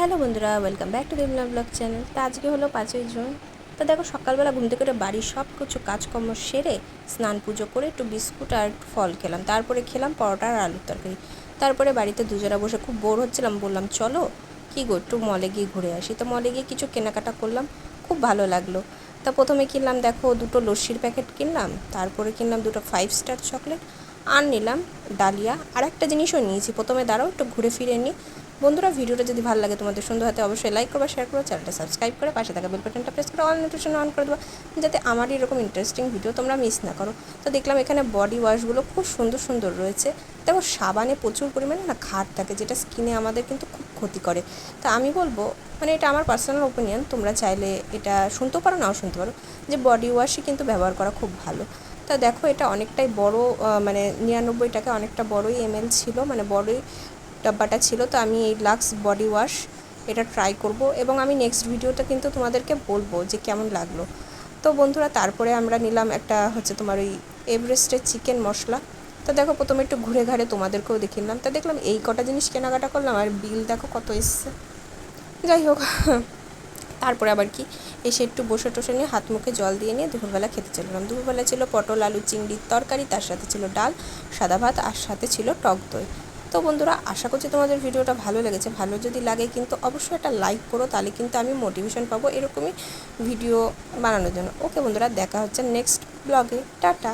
Hello বন্ধুরা welcome back to Bimala blog channel তা আজকে হলো পাঁচই জুন। তো দেখো, সকালবেলা ঘুম থেকে বাড়ির সব কিছু কাজকর্ম সেরে স্নান পুজো করে একটু বিস্কুট আর একটু ফল খেলাম। তারপরে খেলাম পরোটা আর আলুর তরকারি। তারপরে বাড়িতে দুজনা বসে খুব বোর হচ্ছিলাম, বললাম, চলো কী গো, একটু মলে গিয়ে ঘুরে আসি। তো মলে গিয়ে কিছু কেনাকাটা করলাম, খুব ভালো লাগল। তা প্রথমে কিনলাম, দেখো, দুটো লস্যির প্যাকেট কিনলাম, তারপরে কিনলাম দুটো ফাইভ স্টার চকলেট আর নিলাম ডালিয়া। আর একটা জিনিসও নিয়েছি। প্রথমে দাঁড়াও, একটু ঘুরে ফিরে নিই বন্ধুরা, ভিডিওটা যদি ভালো লাগে তোমাদের সুন্দর হাতে অবশ্যই লাইক করবা শেয়ার করো চ্যানেলটা সাবস্ক্রাইব করে পাশে থাকা বেল বাটনটা প্রেস করে অল নোটিফিকেশন অন করে দেবো, যাতে আমার এরকম ইন্টারেস্টিং ভিডিও তোমরা মিস না করো। তো দেখলাম এখানে বডি ওয়াশগুলো খুব সুন্দর সুন্দর রয়েছে। দেখো, সাবানে প্রচুর পরিমাণে না খাট থাকে, যেটা স্কিনে আমাদের কিন্তু খুব ক্ষতি করে। তা আমি বলব মানে এটা আমার পার্সোনাল ওপিনিয়ন তোমরা চাইলে এটা শুনতেও পারো, নাও শুনতে পারো, যে বডি ওয়াশই কিন্তু ব্যবহার করা খুব ভালো। তা দেখো, এটা অনেকটাই বড় মানে নিরানব্বই টাকা অনেকটা বড়ই এমএল ছিল মানে বড়ই ডাব্বাটা ছিল, তো আমি এই লাক্স বডি ওয়াশ এটা ট্রাই করব এবং আমি নেক্সট ভিডিওটা কিন্তু তোমাদেরকে বলব যে কেমন লাগল। তো বন্ধুরা, তারপরে আমরা নিলাম একটা হচ্ছে তোমার ওই এভারেস্টের চিকেন মশলা। তো দেখো, প্রথমে একটু ঘুরে ঘাড়ে তোমাদেরকেও দেখিয়ে নিলাম। তা দেখলাম এই কটা জিনিস কেনাকাটা করলাম আর বিল দেখো কত এসছে। যাই হোক, তারপরে আবার কি? এসে একটু বসে টসে নিয়ে হাত মুখে জল দিয়ে নিয়ে দুপুরবেলা খেতে চললাম দুপুরবেলা ছিল পটল, আলু, চিংড়ির তরকারি, তার সাথে ছিল ডাল, সাদা ভাত, আর সাথে ছিল টক দই। তো বন্ধুরা, আশা করছি তোমাদের ভিডিওটা ভালো লেগেছে। ভালো যদি লাগে কিন্তু অবশ্যই একটা লাইক করো, তাহলে কিন্তু আমি মোটিভেশন পাবো এরকমই ভিডিও বানানোর জন্য। ওকে বন্ধুরা, দেখা হচ্ছে নেক্সট ব্লগে টাটা!